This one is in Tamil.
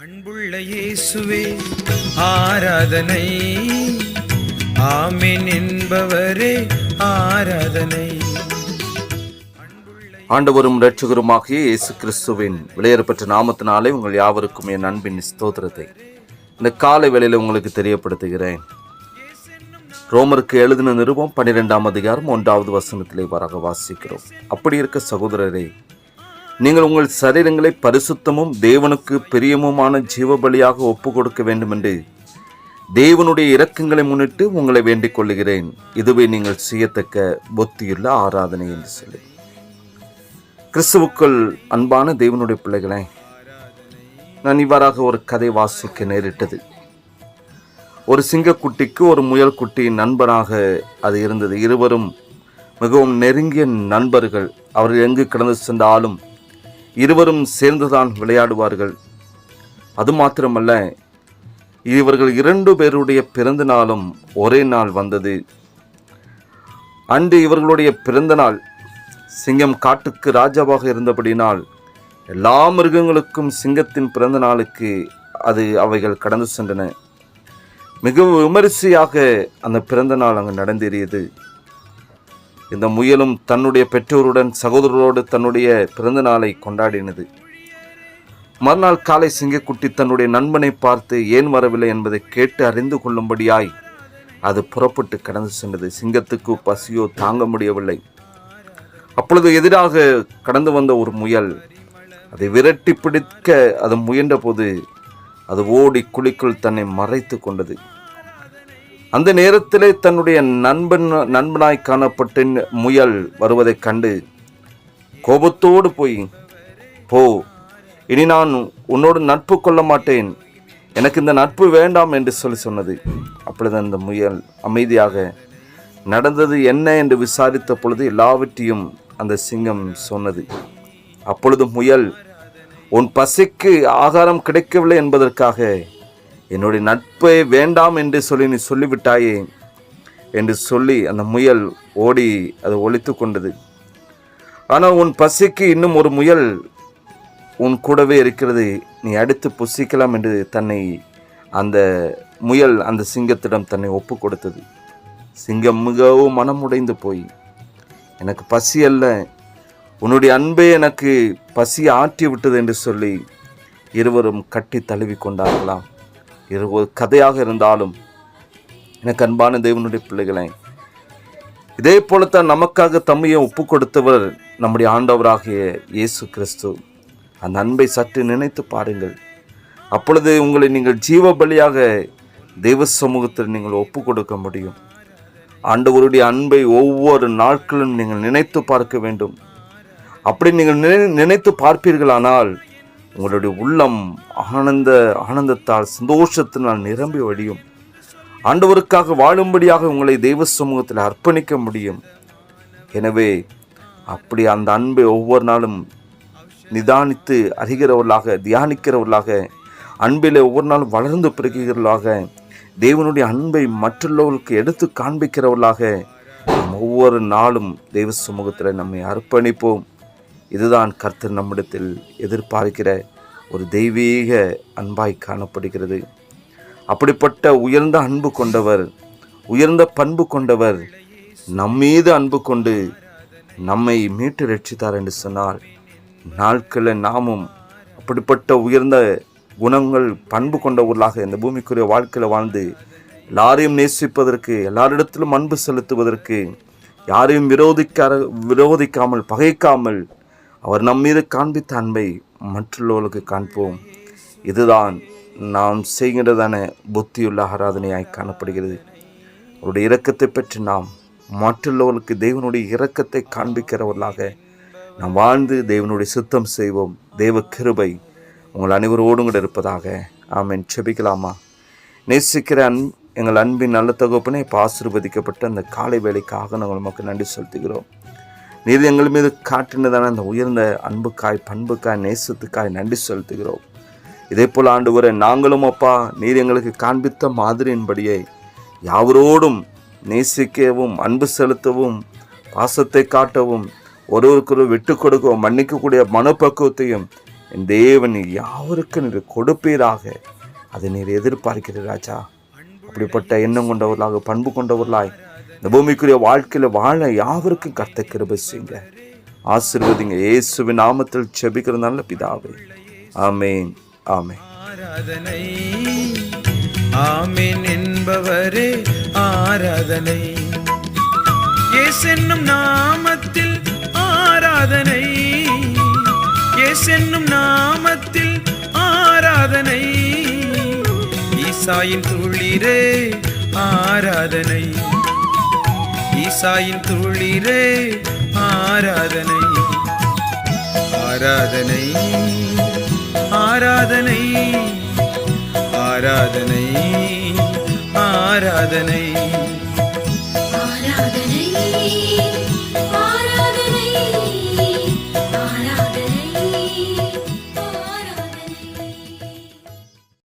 அன்புள்ள இயேசுவே ஆராதனை. ஆமென் என்பவரே ஆராதனை. ஆண்டவரும் இரட்சகருமாகிய இயேசு கிறிஸ்துவின் விலையேறப்பட்ட நாமத்தினாலே உங்கள் யாவருக்கும் என் அன்பின் ஸ்தோத்திரத்தை. இந்த காலை வேளையில் உங்களுக்கு தெரியப்படுத்துகிறேன். ரோமருக்கு எழுதின நிருபம் பன்னிரெண்டாம் அதிகாரம் ஒன்றாவது வசனத்திலே வராக வாசிக்கிறோம். அப்படி இருக்க சகோதரரே நீங்கள் உங்கள் சரீரங்களை பரிசுத்தமும் தேவனுக்கு பிரியமுமான ஜீவபலியாக ஒப்பு கொடுக்க வேண்டும் என்று தேவனுடைய இரக்கங்களை முன்னிட்டு உங்களை வேண்டிக் கொள்ளுகிறேன். இதுவே நீங்கள் செய்யத்தக்க புத்தியுள்ள ஆராதனை என்று சொல்லி. கிறிஸ்துவுக்குள் அன்பான தேவனுடைய பிள்ளைகளே நான் இவ்வாறாக ஒரு கதை வாசிக்க நேரிட்டது. ஒரு சிங்கக்குட்டிக்கு ஒரு முயல் குட்டியின் நண்பனாக அது இருந்தது. இருவரும் மிகவும் நெருங்கிய நண்பர்கள். அவர்கள் எங்கு கடந்து சென்றாலும் இருவரும் சேர்ந்துதான் விளையாடுவார்கள். அது மாத்திரமல்ல இவர்கள் இரண்டு பேருடைய பிறந்த நாளும் ஒரே நாள் வந்தது. அன்று இவர்களுடைய பிறந்த நாள் சிங்கம் காட்டுக்கு ராஜாவாக இருந்தபடினால் எல்லா மிருகங்களுக்கும் சிங்கத்தின் பிறந்த நாளுக்கு அது அவைகள் கடந்து சென்றன. மிகவும் விமரிசையாக அந்த பிறந்த நாள் அங்கு நடந்தேறியது. இந்த முயலும் தன்னுடைய பெற்றோருடன் சகோதரரோடு தன்னுடைய பிறந்த நாளை கொண்டாடினது. மறுநாள் காலை சிங்கக்குட்டி தன்னுடைய நண்பனை பார்த்து ஏன் வரவில்லை என்பதை கேட்டு அறிந்து கொள்ளும்படியாய் அது புறப்பட்டு கடந்து சென்றது. சிங்கத்துக்கு பசியோ தாங்க முடியவில்லை. அப்பொழுது எதிராக கடந்து வந்த ஒரு முயல் அதை விரட்டி பிடிக்க அது முயன்றபோது அது ஓடி குழிக்குள் தன்னை மறைத்து கொண்டது. அந்த நேரத்திலே தன்னுடைய நண்பன் நண்பனாய் காணப்பட்ட முயல் வருவதைக் கண்டு கோபத்தோடு போய் போ இனி நான் உன்னோடு நட்பு கொள்ள மாட்டேன். எனக்கு இந்த நட்பு வேண்டாம் என்று சொல்லி சொன்னது. அப்பொழுது அந்த முயல் அமைதியாக நடந்தது என்ன என்று விசாரித்த பொழுது எல்லாவற்றையும் அந்த சிங்கம் சொன்னது. அப்பொழுது முயல் உன் பசிக்கு ஆகாரம் கிடைக்கவில்லை என்பதற்காக என்னுடைய நட்பை வேண்டாம் என்று சொல்லி நீ சொல்லிவிட்டாயே என்று சொல்லி அந்த முயல் ஓடி அதை ஒழித்து கொண்டது. ஆனால் உன் பசிக்கு இன்னும் ஒரு முயல் உன் கூடவே இருக்கிறது. நீ அடுத்து புசிக்கலாம் என்று தன்னை அந்த முயல் அந்த சிங்கத்திடம் தன்னை ஒப்பு கொடுத்தது. சிங்கம் மிகவும் மனமுடைந்து போய் எனக்கு பசி அல்ல. உன்னுடைய அன்பே எனக்கு பசி ஆற்றி விட்டது என்று சொல்லி இருவரும் கட்டி தழுவி கொண்டார்களாம். இது ஒரு கதையாக இருந்தாலும் எனக்கு அன்பான தேவனுடைய பிள்ளைகளை இதே போலத்தான் நமக்காக தம்மையை ஒப்பு கொடுத்தவர் நம்முடைய ஆண்டவராகிய இயேசு கிறிஸ்து. அந்த அன்பை சற்று நினைத்து பாருங்கள். அப்பொழுது உங்களை நீங்கள் ஜீவ பலியாக தெய்வ சமூகத்தில் நீங்கள் ஒப்பு கொடுக்க முடியும். ஆண்டவருடைய அன்பை ஒவ்வொரு நாட்களும் நீங்கள் நினைத்து பார்க்க வேண்டும். அப்படி நீங்கள் நினை- நினைத்து பார்ப்பீர்களானால் உங்களுடைய உள்ளம் ஆனந்த ஆனந்தத்தால் சந்தோஷத்தினால் நிரம்பி வழியும். ஆண்டவருக்காக வாழும்படியாக உங்களை தெய்வ சமூகத்தில் அர்ப்பணிக்க முடியும். எனவே அப்படி அந்த அன்பை ஒவ்வொரு நாளும் நிதானித்து அறிகிறவர்களாக தியானிக்கிறவர்களாக அன்பிலே ஒவ்வொரு நாளும் வளர்ந்து பிறகுகிறவர்களாக தேவனுடைய அன்பை மற்றுள்ளவர்களுக்கு எடுத்து காண்பிக்கிறவர்களாக ஒவ்வொரு நாளும் தெய்வ சமூகத்தில் நம்மை அர்ப்பணிப்போம். இதுதான் கர்த்தர் நம்மிடத்தில் எதிர்பார்க்கிற ஒரு தெய்வீக அன்பாய் காணப்படுகிறது. அப்படிப்பட்ட உயர்ந்த அன்பு கொண்டவர் உயர்ந்த பண்பு கொண்டவர் நம்மீது அன்பு கொண்டு நம்மை மீட்டு ரட்சித்தார் என்று சொன்னால் நாட்களில் நாமும் அப்படிப்பட்ட உயர்ந்த குணங்கள் பண்பு கொண்டவர்களாக இந்த பூமிக்குரிய வாழ்க்கையில் வாழ்ந்து எல்லாரையும் நேசிப்பதற்கு எல்லாரிடத்திலும் அன்பு செலுத்துவதற்கு யாரையும் விரோதிக்க விரோதிக்காமல் பகைக்காமல் அவர் நம் மீது காண்பித்த அன்பை மற்றுள்ளவர்களுக்கு காண்போம். இதுதான் நாம் செய்கிறதான புத்தியுள்ள ஆராதனையாய் காணப்படுகிறது. அவருடைய இரக்கத்தை பற்றி நாம் மற்றுள்ளவர்களுக்கு தேவனுடைய இரக்கத்தை காண்பிக்கிறவர்களாக நாம் வாழ்ந்து தேவனுடைய சுத்தம் செய்வோம். தேவ கிருபை உங்கள் அனைவரோடும் கூட இருப்பதாக. ஆமேன். செபிக்கலாமா? நேசிக்கிற அன் எங்கள் அன்பின் நல்ல தகப்பனே இப்போ ஆசிர்வதிக்கப்பட்ட அந்த காலை வேலைக்காக நாங்கள் நமக்கு நன்றி செலுத்துகிறோம். நீர் எங்கள் மீது காட்டினதான அந்த உயர்ந்த அன்புக்காய் பண்புக்காய் நேசத்துக்காய் நன்றி செலுத்துகிறோம். இதே போல் ஆண்டு வரை நாங்களும் அப்பா நீர் எங்களுக்கு காண்பித்த மாதிரியின்படியே யாவரோடும் நேசிக்கவும் அன்பு செலுத்தவும் பாசத்தை காட்டவும் ஒருவருக்கொரு விட்டு கொடுக்கவும் மன்னிக்கக்கூடிய மனப்பக்குவத்தையும் என் தேவன் யாவருக்கு நீர் கொடுப்பீராக. அதை நீர் எதிர்பார்க்கிற ராஜா. அப்படிப்பட்ட எண்ணம் கொண்டவர்களாக பண்பு கொண்டவர்களாய் இந்த பூமிக்குரிய வாழ்க்கையில வாழ யாவருக்கும் கர்த்த கிருபை செய்யுங்க. ஆசிர்வதிங்க. இயேசுவின் நாமத்தில் செபிக்கிற நல்ல பிதாவே. ஆமேன். ஆமென். ஆராதனை. ஆமீன் என்பவரே ஆராதனை. என்னும் நாமத்தில் ஆராதனை. என்னும் நாமத்தில் ஆராதனை. ஈசாயின் துளிரே ஆராதனை. ஈசாயின் துளிரே ஆராதனை. ஆராதனை ஆராதனை ஆராதனை ஆராதனை. ஆராதனை.